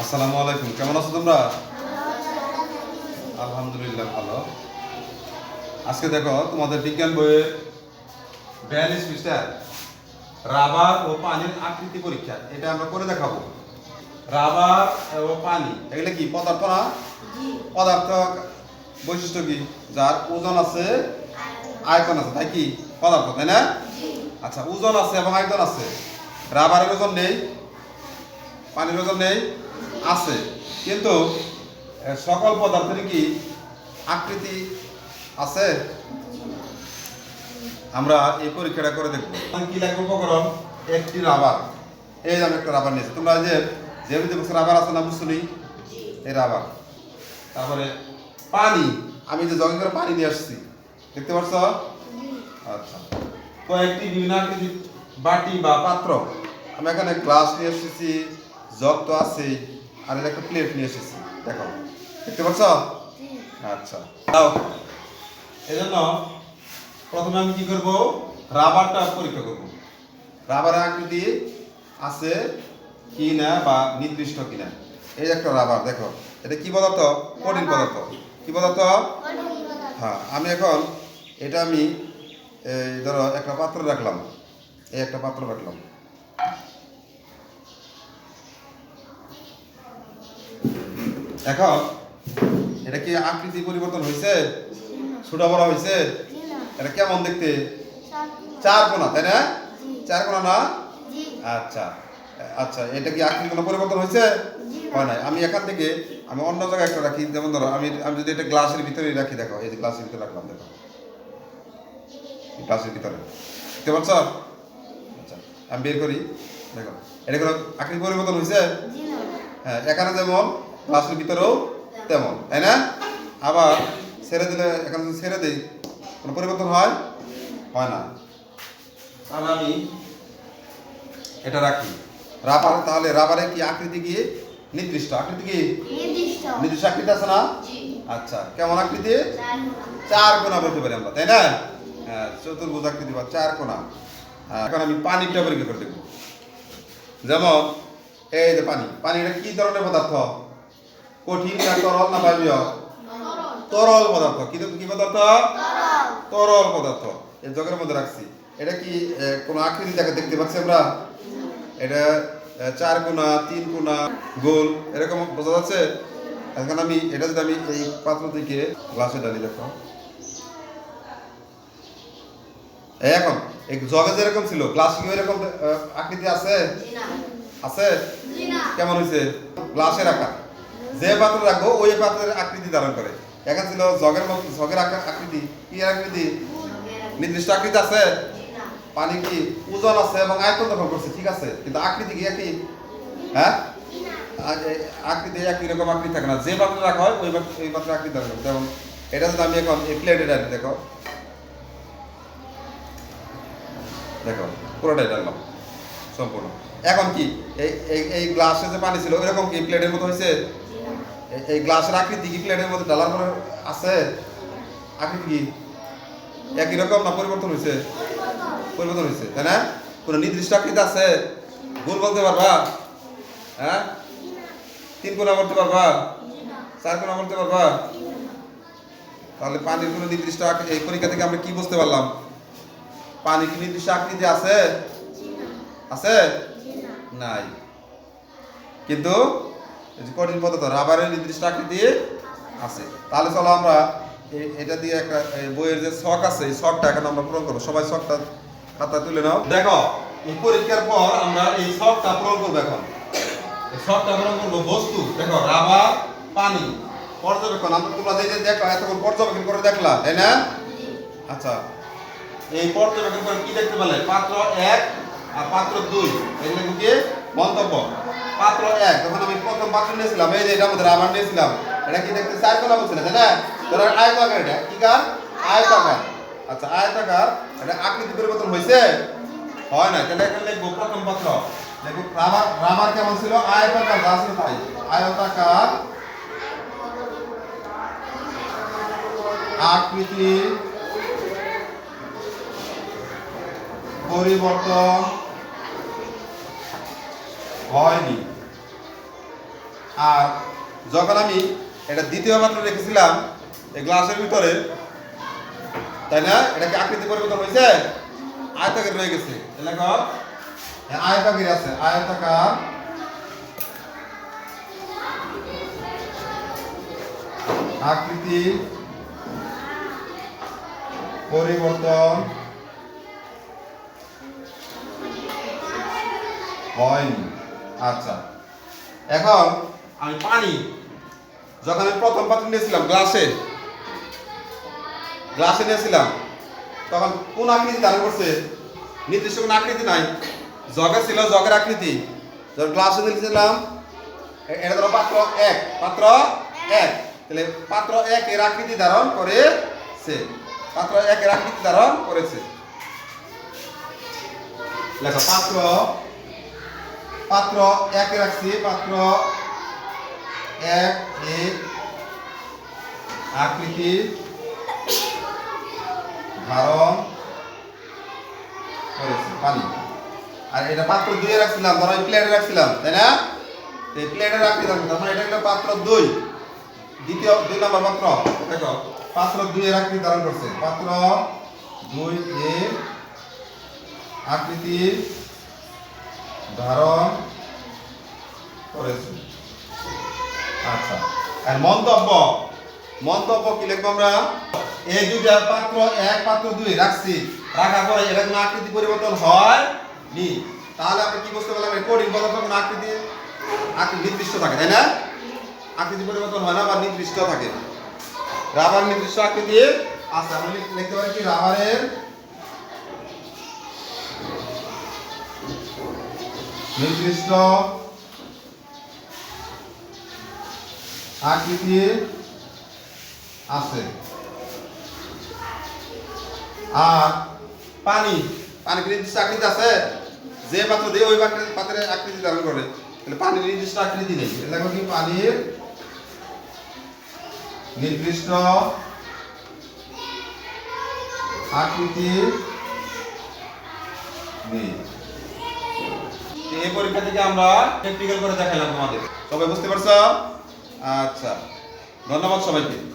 আসসালামু আলাইকুম কেমন আছো তোমরা? আলহামদুলিল্লাহ ভালো। আজকে দেখো তোমাদের বিজ্ঞান বইয়ে বিয়াল্লিশ পৃষ্ঠার রাবার ও পানির আকৃতি পরীক্ষা এটা আমরা করে দেখাবো। রাবার ও পানি এগুলো কি পদার্থ না? পদার্থ বৈশিষ্ট্য কি? যার ওজন আছে আয়তন আছে তাই কি? পদার্থ তাই না? আচ্ছা ওজন আছে এবং আয়তন আছে। রাবারের ওজন নেই পানির ওজন নেই। আছে। কিন্তু সকল পদার্থের কি আকৃতি আছে? আমরা এই পরীক্ষাটা করে দেখব। কি লাগবে উপকরণ? একটি রাবার। এই আমি একটা রাবার নিয়েছি। তোমরা যে বলছো রাবার আছে না বুঝছ? এই রাবার। তারপরে পানি। আমি যে জগে করে পানি নিয়ে আসছি। দেখতে পাচ্ছ? আচ্ছা। কয়েকটি বিভিন্ন বাটি বা পাত্র। আমি এখানে গ্লাস নিয়ে এসেছি। জগ তো আছেই আর এর একটা প্লেট নিয়ে এসেছি দেখো দেখতে পাচ্ছ? আচ্ছা। দাও। এই জন্য প্রথমে আমি কি করব? রাবারটা পরীক্ষা করব। রাবারের আকৃতি আছে কি না বা নির্দিষ্ট কিনা? এই একটা রাবার, দেখো। এটা কি পদার্থ কঠিন পদার্থ। কি পদার্থ হ্যাঁ আমি এখন এটা আমি ধরো একটা পাত্র রাখলাম। এই একটা পাত্র রাখলাম। এখন এটা কি আকৃতি পরিবর্তন হয়েছে ছোট বড় হয়েছে এটা কেমন দেখতে? চার কোনা তাই না? চার কোনা না? আচ্ছা আচ্ছা এটা কি আকৃতি কোনো পরিবর্তন হয়েছে হয় নাই। আমি এখান থেকে আমি অন্য জায়গায় একটা রাখি যেমন ধরো আমি আমি যদি এটা গ্লাসের ভিতরে রাখি দেখো এই যে গ্লাসের ভিতরে রাখলাম দেখো। গ্লাসের ভিতরে। দেখতে পাচ্ছ? আচ্ছা আমি বের করি দেখো। এটা কোনো আকৃতি পরিবর্তন হয়েছে হ্যাঁ এখানে যেমন গ্লাসের ভিতরেও তেমন তাই না? আবার ছেড়ে দিলে এখানে যদি ছেড়ে দিই কোনো পরিবর্তন হয়? হয় না। তাহলে আমি এটা রাখি। রাবার তাহলে রাবারে কি আকৃতি কি? নির্দিষ্ট আকৃতি কি? নির্দিষ্ট। আকৃতি আছে না? আচ্ছা কেমন আকৃতি? চার কোনা বলতে পারি আমরা তাই না? হ্যাঁ চতুর্ভুজ আকৃতি বা চার কোনা হ্যাঁ, এখন আমি পানিটা পরীক্ষা করে দেখব যেমন এই যে পানি পানি এটা কি ধরনের পদার্থ? কঠিন না তরল না বায়বীয় তরল পদার্থ। কি কি পদার্থ? তরল পদার্থ। এই জগের মধ্যে রাখছি। এটা কি কোনো আকৃতি দেখা দেখতে পাচ্ছি আমরা? এটা চার কোণা তিন কোণা গোল এরকম বোঝা যাচ্ছে? এখন আমি এটা যদি আমি এই পাত্র থেকে গ্লাসে ডালি দেখো। এখন এই জগে যেরকম ছিল গ্লাস কি এরকম আকৃতি আছে? আছে? কেমন হয়েছে গ্লাসের আকার যে পাত্র রাখব, ওই পাত্রের আকৃতি ধারণ করে। এখন ছিল জগের জগের আকৃতি। কি আকৃতি? নির্দিষ্ট আকৃতি আছে? পানি কি? ওজন আছে এবং আয়তন দখল করছে, ঠিক আছে? কিন্তু আকৃতি কি একই? হ্যাঁ? আকৃতি একই রকম আকৃতি থাকে না। যে পাত্রে রাখা হয়, ওই ওই পাত্রে আকৃতি ধারণ করে। যেমন, এটা যদি আমি এখন এই প্লেটে ডালি দেখো। দেখো, পুরোটাই ডাললাম সম্পূর্ণ। এখন কি? এই এই গ্লাসে যে পানি ছিল এরকম কি? প্লেটের মতো হয়েছে? এই- গ্লাসের আকৃতি কি প্লেটের মধ্যে ডালার পরে আছে? আকৃতি কি? একই রকম না পরিবর্তন হয়েছে পরিবর্তন হয়েছে তাই না? কোনো নির্দিষ্ট আকৃতি আছে? ভুল বলতে পারবা? হ্যাঁ? তিন কোণা বলতে পারবা চার কোণা বলতে পারবা তাহলে পানির কোনো নির্দিষ্ট এই পরীক্ষা থেকে আমরা কি বুঝতে পারলাম? পানি কি নির্দিষ্ট আকৃতি আছে? আছে? নাই। কিন্তু কঠিন পদার্থ, রাবারের নির্দিষ্ট আকৃতি আছে। তাহলে চলো আমরা এটা দিয়ে একটা বইয়ের যে শখ আছে, এই শখটা এখন আমরা পূরণ করব। সবাই শখটা খাতা তুলে নাও। দেখো, এই পরীক্ষার পর আমরা এই শখটা পূরণ করব এখন। শখটা পূরণ করব বস্তু। দেখো, রাবার, পানি। পর্যবেক্ষণ, আমরা তোমরা যে দেখো এতক্ষণ পর্যবেক্ষণ করে দেখলা, তাই না? আচ্ছা এই পর্যবেক্ষণ করে কি দেখতে পেলে? পাত্র এক আর পাত্র দুই। এগুলো কি? মন্তব্য। পাত্র এক যখন আমি প্রথম পাত্র নিয়েছিলাম, এই যে এটার মধ্যে রাবার নিয়েছিলাম। এটা কি দেখতে চার কোনা বলছিল তাই না? ধরো আয়তাকার এটা, কি কার? আয়তাকার। আচ্ছা আয়তাকার, এটা আকৃতি পরিবর্তন হয়েছে? হয় না তাহলে এখানে লিখব প্রথম পাত্র। দেখো রাবার রাবার কেমন ছিল? আয়তাকার, যা ছিল তাই। আয়তাকার আকৃতি পরিবর্তন হয়নি। আর যখন আমি এটা দ্বিতীয় পাত্র রেখেছিলাম, এই গ্লাসের ভিতরে, তাই না? এটা কি আকৃতি পরিবর্তন হয়েছে? আয়তাকার রয়ে গেছে। এলাকা আয়তাকার আছে। আয়তাকার আকৃতি পরিবর্তন হয়নি। আচ্ছা। এখন আমি পানি। যখন আমি প্রথম পাত্র নিয়েছিলাম গ্লাসে গ্লাসে নিয়েছিলাম, তখন কোন আকৃতি ধারণ করছে? নির্দিষ্ট কোন আকৃতি নাই। জগে ছিল জগের আকৃতি। যখন গ্লাসে নিয়েছিলাম এটা ধরো পাত্র এক। পাত্র এক। তাহলে পাত্র এক এর আকৃতি ধারণ করেছে। পাত্র এক এর আকৃতি ধারণ করেছে। লেখো, পাত্র পাত্র এক রাখছি, পাত্র এক আকৃতি, ধারণ করেছে, পানি। আর এটা পাত্র দুই রাখছিলাম, ধরো প্লেটে রাখছিলাম, তাই না? এই প্লেটের আকৃতি ধারণ করছে। মানে এটা হলো পাত্র দুই। দ্বিতীয়, দুই নম্বর পাত্র, দেখো, পাত্র দুই আকৃতি ধারণ করছে। পাত্র দুই এর আকৃতি ধারণ করেছে। আচ্ছা আর মন্তব্য মন্তব্য কি লিখব আমরা? এই দুইটা পাত্র এক, পাত্র দুই, রাখছি। রাখার পরে এটা কোনো আকৃতি পরিবর্তন হয় নি তাহলে আমরা কি বুঝতে পারলাম কোডিং পদার্থ কোনো আকৃতি নির্দিষ্ট থাকে, তাই না? আকৃতি পরিবর্তন হয় না বা নির্দিষ্ট থাকে। রাবার নির্দিষ্ট আকৃতি আচ্ছা আমরা লিখতে পারি কি? রাবারের নির্দিষ্ট আকৃতি আছে। আর পানি পানি নির্দিষ্ট আকৃতি আছে। যে পাত্র দিয়ে ওই পাত্রে- আকৃতি ধারণ করে। তাহলে পানির নির্দিষ্ট আকৃতি নেই। লেখো কি পানির নির্দিষ্ট আকৃতি নেই। এই পরীক্ষা থেকে আমরা প্র্যাকটিক্যাল করে দেখালাম তোমাদের। সবাই বুঝতে পারছ? আচ্ছা। ধন্যবাদ সবাইকে।